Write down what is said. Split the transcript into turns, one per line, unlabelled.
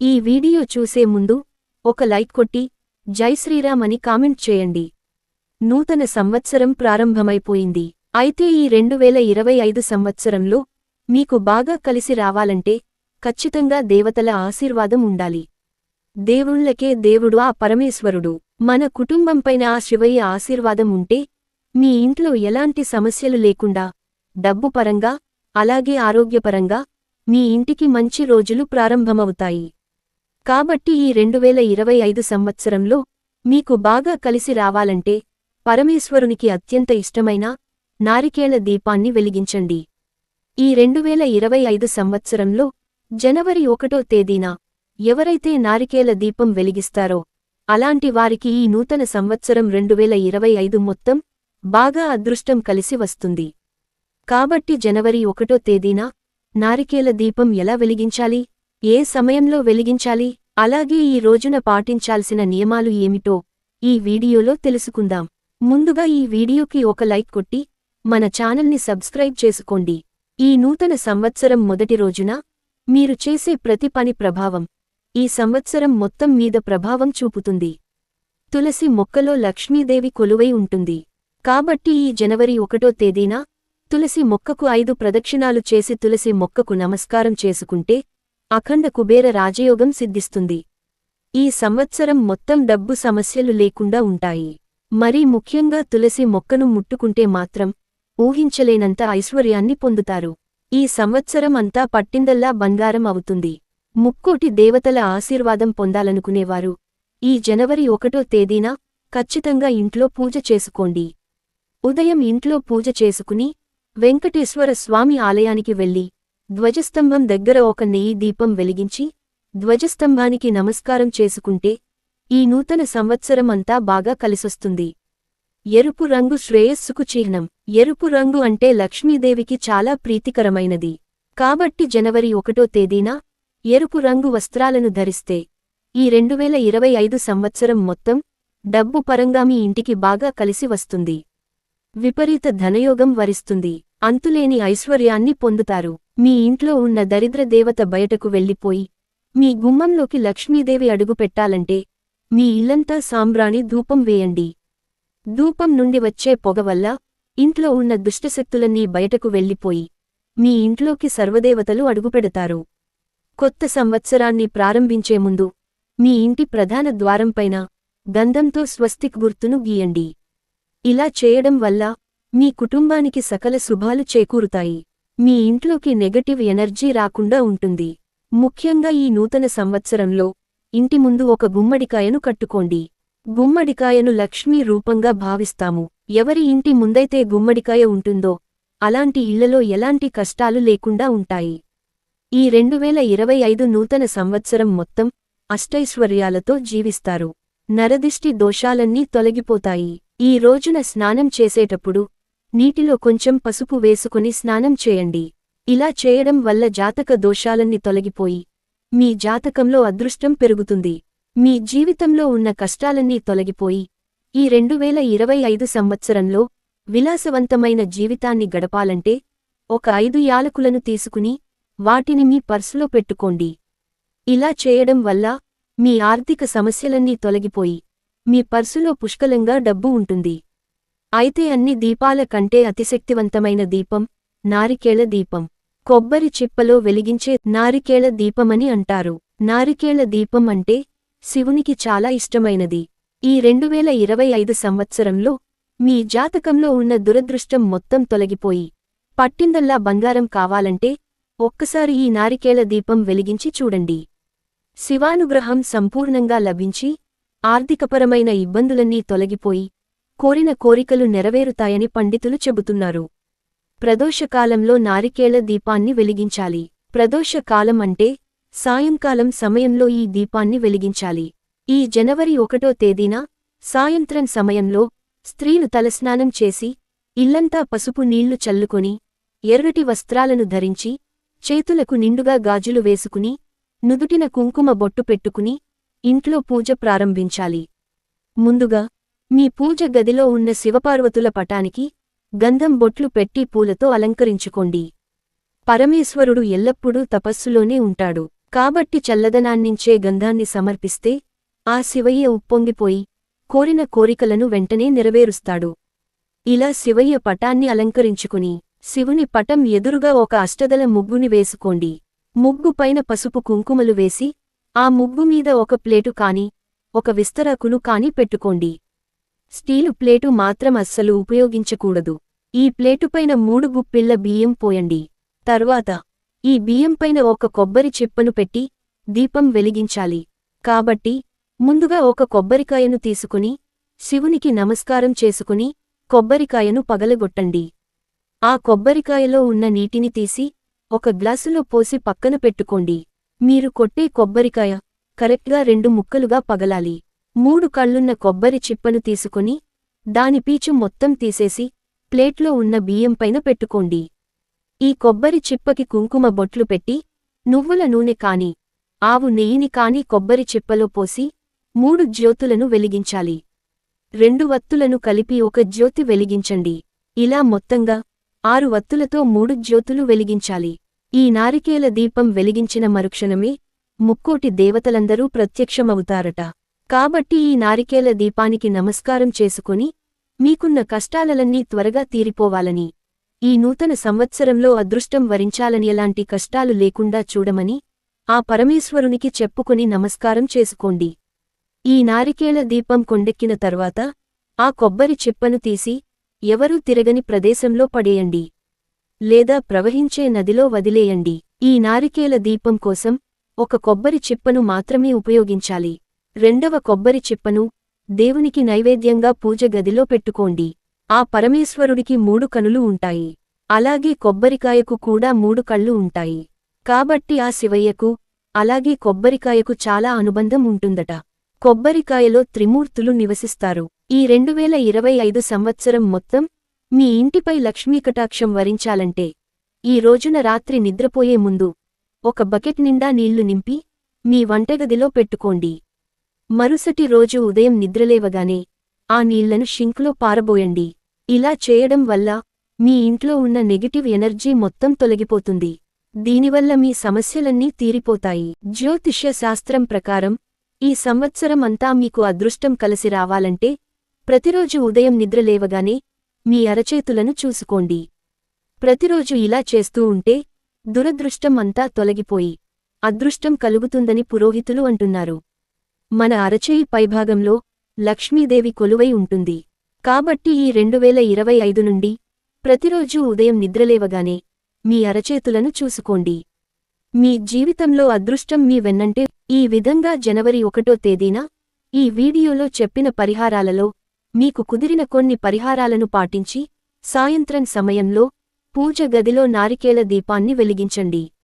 ఈ వీడియో చూసే ముందు ఒక లైక్ కొట్టి జై శ్రీరామ్ అని కామెంట్ చేయండి. నూతన సంవత్సరం ప్రారంభమైపోయింది. అయితే ఈ రెండు వేల ఇరవై ఐదు సంవత్సరంలో మీకు బాగా కలిసి రావాలంటే ఖచ్చితంగా దేవతల ఆశీర్వాదం ఉండాలి. దేవుళ్ళకే దేవుడు ఆ పరమేశ్వరుడు. మన కుటుంబంపైన ఆ శివయ్య ఆశీర్వాదం ఉంటే మీ ఇంట్లో ఎలాంటి సమస్యలు లేకుండా డబ్బు పరంగా అలాగే ఆరోగ్యపరంగా మీ ఇంటికి మంచి రోజులు ప్రారంభమవుతాయి. కాబట్టి ఈ రెండు వేల ఇరవై ఐదు సంవత్సరంలో మీకు బాగా కలిసి రావాలంటే పరమేశ్వరునికి అత్యంత ఇష్టమైన నారికేళ దీపాన్ని వెలిగించండి. ఈ రెండు వేల ఇరవై ఐదు సంవత్సరంలో జనవరి ఒకటో తేదీన ఎవరైతే నారికేల దీపం వెలిగిస్తారో అలాంటి వారికి ఈ నూతన సంవత్సరం రెండు వేల ఇరవై ఐదు మొత్తం బాగా అదృష్టం కలిసి వస్తుంది. కాబట్టి జనవరి ఒకటో తేదీన నారికేల దీపం ఎలా వెలిగించాలి? ఏ సమయంలో వెలిగించాలి? అలాగే ఈ రోజున పాటించాల్సిన నియమాలు ఏమిటో ఈ వీడియోలో తెలుసుకుందాం. ముందుగా ఈ వీడియోకి ఒక లైక్ కొట్టి మన ఛానల్ని సబ్స్క్రైబ్ చేసుకోండి. ఈ నూతన సంవత్సరం మొదటి రోజున మీరు చేసే ప్రతి పని ప్రభావం ఈ సంవత్సరం మొత్తం మీద ప్రభావం చూపుతుంది. తులసి మొక్కలో లక్ష్మీదేవి కొలువై ఉంటుంది. కాబట్టి ఈ జనవరి ఒకటో తేదీన తులసి మొక్కకు ఐదు ప్రదక్షిణాలు చేసి తులసి మొక్కకు నమస్కారం చేసుకుంటే అఖండ కుబేర రాజయోగం సిద్ధిస్తుంది. ఈ సంవత్సరం మొత్తం డబ్బు సమస్యలు లేకుండా ఉంటాయి. మరీ ముఖ్యంగా తులసి మొక్కను ముట్టుకుంటే మాత్రం ఊహించలేనంత ఐశ్వర్యాన్ని పొందుతారు. ఈ సంవత్సరం అంతా పట్టిందల్లా బంగారం అవుతుంది. ముక్కోటి దేవతల ఆశీర్వాదం పొందాలనుకునేవారు. ఈ జనవరి ఒకటో తేదీన ఖచ్చితంగా ఇంట్లో పూజ చేసుకోండి. ఉదయం ఇంట్లో పూజ చేసుకుని వెంకటేశ్వర స్వామి ఆలయానికి వెళ్ళి ధ్వజస్తంభం దగ్గర ఒక నెయ్యి దీపం వెలిగించి ధ్వజస్తంభానికి నమస్కారం చేసుకుంటే ఈ నూతన సంవత్సరం అంతా బాగా కలిసొస్తుంది. ఎరుపు రంగు శ్రేయస్సుకు చిహ్నం. ఎరుపు రంగు అంటే లక్ష్మీదేవికి చాలా ప్రీతికరమైనది. కాబట్టి జనవరి ఒకటో తేదీన ఎరుపు రంగు వస్త్రాలను ధరిస్తే ఈ రెండువేల ఇరవై ఐదు సంవత్సరం మొత్తం డబ్బు పరంగా మీ ఇంటికి బాగా కలిసి వస్తుంది. విపరీత ధనయోగం వరిస్తుంది. అంతులేని ఐశ్వర్యాన్ని పొందుతారు. మీ ఇంట్లో ఉన్న దరిద్ర దేవత బయటకు వెళ్ళిపోయి మీ గుమ్మంలోకి లక్ష్మీదేవి అడుగు పెట్టాలంటే మీ ఇల్లంతా సాంబ్రాణి ధూపం వేయండి. ధూపం నుండి వచ్చే పొగ వల్ల ఇంట్లో ఉన్న దుష్టశక్తులన్నీ బయటకు వెళ్ళిపోయి మీ ఇంట్లోకి సర్వదేవతలు అడుగుపెడతారు. కొత్త సంవత్సరాన్ని ప్రారంభించే ముందు మీ ఇంటి ప్రధాన ద్వారంపైన గంధంతో స్వస్తిక్ గుర్తును గీయండి. ఇలా చేయడం వల్ల మీ కుటుంబానికి సకల శుభాలు చేకూరుతాయి. మీ ఇంట్లోకి నెగటివ్ ఎనర్జీ రాకుండా ఉంటుంది. ముఖ్యంగా ఈ నూతన సంవత్సరంలో ఇంటి ముందు ఒక గుమ్మడికాయను కట్టుకోండి. గుమ్మడికాయను లక్ష్మీ రూపంగా భావిస్తాము. ఎవరి ఇంటి ముందైతే గుమ్మడికాయ ఉంటుందో అలాంటి ఇళ్ళలో ఎలాంటి కష్టాలు లేకుండా ఉంటాయి. ఈ రెండువేల ఇరవై ఐదు నూతన సంవత్సరం మొత్తం అష్టైశ్వర్యాలతో జీవిస్తారు. నరదిష్టి దోషాలన్నీ తొలగిపోతాయి. ఈ రోజున స్నానం చేసేటప్పుడు నీటిలో కొంచెం పసుపు వేసుకుని స్నానం చేయండి. ఇలా చేయడం వల్ల జాతక దోషాలన్నీ తొలగిపోయి మీ జాతకంలో అదృష్టం పెరుగుతుంది. మీ జీవితంలో ఉన్న కష్టాలన్నీ తొలగిపోయి ఈ రెండు వేల ఇరవై ఐదు సంవత్సరంలో విలాసవంతమైన జీవితాన్ని గడపాలంటే ఒక ఐదు యాలకులను తీసుకుని వాటిని మీ పర్సులో పెట్టుకోండి. ఇలా చేయడం వల్ల మీ ఆర్థిక సమస్యలన్నీ తొలగిపోయి మీ పర్సులో పుష్కలంగా డబ్బు ఉంటుంది. అయితే అన్ని దీపాల కంటే అతిశక్తివంతమైన దీపం నారికేళ దీపం. కొబ్బరి చిప్పలో వెలిగించే నారికేళ దీపమని అంటారు. నారికేళ దీపం అంటే శివునికి చాలా ఇష్టమైనది. ఈ రెండు వేల ఇరవై ఐదు సంవత్సరంలో మీ జాతకంలో ఉన్న దురదృష్టం మొత్తం తొలగిపోయి పట్టిందల్లా బంగారం కావాలంటే ఒక్కసారి ఈ నారికేళ దీపం వెలిగించి చూడండి. శివానుగ్రహం సంపూర్ణంగా లభించి ఆర్థికపరమైన ఇబ్బందులన్నీ తొలగిపోయి కోరిన కోరికలు నెరవేరుతాయని పండితులు చెబుతున్నారు. ప్రదోషకాలంలో నారికేళ దీపాన్ని వెలిగించాలి. ప్రదోషకాలం అంటే సాయంకాలం సమయంలో ఈ దీపాన్ని వెలిగించాలి. ఈ జనవరి ఒకటో తేదీన సాయంత్రం సమయంలో స్త్రీలు తలస్నానం చేసి ఇల్లంతా పసుపు నీళ్ళు చల్లుకొని ఎర్రటి వస్త్రాలను ధరించి చేతులకు నిండుగా గాజులు వేసుకుని నుదుటిన కుంకుమ బొట్టు పెట్టుకుని ఇంట్లో పూజ ప్రారంభించాలి. ముందుగా మీ పూజ గదిలో ఉన్న శివపార్వతుల పటానికి గంధం బొట్లు పెట్టి పూలతో అలంకరించుకోండి. పరమేశ్వరుడు ఎల్లప్పుడూ తపస్సులోనే ఉంటాడు. కాబట్టి చల్లదనాన్నించే గంధాన్ని సమర్పిస్తే ఆ శివయ్య ఉప్పొంగిపోయి కోరిన కోరికలను వెంటనే నెరవేరుస్తాడు. ఇలా శివయ్య పటాన్ని అలంకరించుకుని శివుని పటం ఎదురుగా ఒక అష్టదల ముగ్గుని వేసుకోండి. ముగ్గుపైన పసుపు కుంకుమలు వేసి ఆ ముగ్గు మీద ఒక ప్లేటు కాని ఒక విస్తరాకును కాని పెట్టుకోండి. స్టీలు ప్లేటు మాత్రం అస్సలు ఉపయోగించకూడదు. ఈ ప్లేటుపైన మూడు గుప్పిళ్ళ బియ్యం పోయండి. తర్వాత ఈ బియ్యంపైన ఒక కొబ్బరి చిప్పను పెట్టి దీపం వెలిగించాలి. కాబట్టి ముందుగా ఒక కొబ్బరికాయను తీసుకుని శివునికి నమస్కారం చేసుకుని కొబ్బరికాయను పగలగొట్టండి. ఆ కొబ్బరికాయలో ఉన్న నీటిని తీసి ఒక గ్లాసులో పోసి పక్కన పెట్టుకోండి. మీరు కొట్టే కొబ్బరికాయ కరెక్ట్గా రెండు ముక్కలుగా పగలాలి. మూడు కళ్ళున్న కొబ్బరి చిప్పను తీసుకుని దాని పీచు మొత్తం తీసేసి ప్లేట్లో ఉన్న బియ్యంపైన పెట్టుకోండి. ఈ కొబ్బరి చిప్పకి కుంకుమ బొట్లు పెట్టి నువ్వుల నూనె కాని ఆవు నెయ్యిని కాని కొబ్బరి చిప్పలో పోసి మూడు జ్యోతులను వెలిగించాలి. రెండు వత్తులను కలిపి ఒక జ్యోతి వెలిగించండి. ఇలా మొత్తంగా ఆరు వత్తులతో మూడు జ్యోతులు వెలిగించాలి. ఈ నారికేల దీపం వెలిగించిన మరుక్షణమే ముక్కోటి దేవతలందరూ ప్రత్యక్షమవుతారట. కాబట్టి ఈ నారికేల దీపానికి నమస్కారం చేసుకుని మీకున్న కష్టాలన్నీ త్వరగా తీరిపోవాలని ఈ నూతన సంవత్సరంలో అదృష్టం వరించాలని ఎలాంటి కష్టాలు లేకుండా చూడమని ఆ పరమేశ్వరునికి చెప్పుకుని నమస్కారం చేసుకోండి. ఈ నారికేళ దీపం కొండెక్కిన తర్వాత ఆ కొబ్బరి చిప్పను తీసి ఎవరూ తిరగని ప్రదేశంలో పడేయండి. లేదా ప్రవహించే నదిలో వదిలేయండి. ఈ నారికేల దీపం కోసం ఒక కొబ్బరి చిప్పను మాత్రమే ఉపయోగించాలి. రెండవ కొబ్బరి చిప్పను దేవునికి నైవేద్యంగా పూజ గదిలో పెట్టుకోండి. ఆ పరమేశ్వరుడికి మూడు కనులు ఉంటాయి. అలాగే కొబ్బరికాయకు కూడా మూడు కళ్ళు ఉంటాయి. కాబట్టి ఆ శివయ్యకు అలాగే కొబ్బరికాయకు చాలా అనుబంధం ఉంటుందట. కొబ్బరికాయలో త్రిమూర్తులు నివసిస్తారు. ఈ రెండువేల ఇరవై ఐదు సంవత్సరం మొత్తం మీ ఇంటిపై లక్ష్మీకటాక్షం వరించాలంటే ఈ రోజున రాత్రి నిద్రపోయే ముందు ఒక బకెట్ నిండా నీళ్ళు నింపి మీ వంటగదిలో పెట్టుకోండి. మరుసటి రోజు ఉదయం నిద్రలేవగానే ఆ నీళ్ళను షింక్లో పారబోయండి. ఇలా చేయడం వల్ల మీ ఇంట్లో ఉన్న నెగటివ్ ఎనర్జీ మొత్తం తొలగిపోతుంది. దీనివల్ల మీ సమస్యలన్నీ తీరిపోతాయి. జ్యోతిష్య శాస్త్రం ప్రకారం ఈ సంవత్సరం అంతా మీకు అదృష్టం కలిసి రావాలంటే ప్రతిరోజు ఉదయం నిద్రలేవగానే మీ అరచేతులను చూసుకోండి. ప్రతిరోజు ఇలా చేస్తూ ఉంటే దురదృష్టం అంతా తొలగిపోయి అదృష్టం కలుగుతుందని పురోహితులు అంటున్నారు. మన అరచేయి పైభాగంలో లక్ష్మీదేవి కొలువై ఉంటుంది. కాబట్టి ఈ రెండువేల ఇరవై ఐదు నుండి ప్రతిరోజూ ఉదయం నిద్రలేవగానే మీ అరచేతులను చూసుకోండి. మీ జీవితంలో అదృష్టం మీ వెన్నంటే ఈ విధంగా జనవరి ఒకటో తేదీన ఈ వీడియోలో చెప్పిన పరిహారాలలో మీకు కుదిరిన కొన్ని పరిహారాలను పాటించి సాయంత్రం సమయంలో పూజ గదిలో నారికేల దీపాన్ని వెలిగించండి.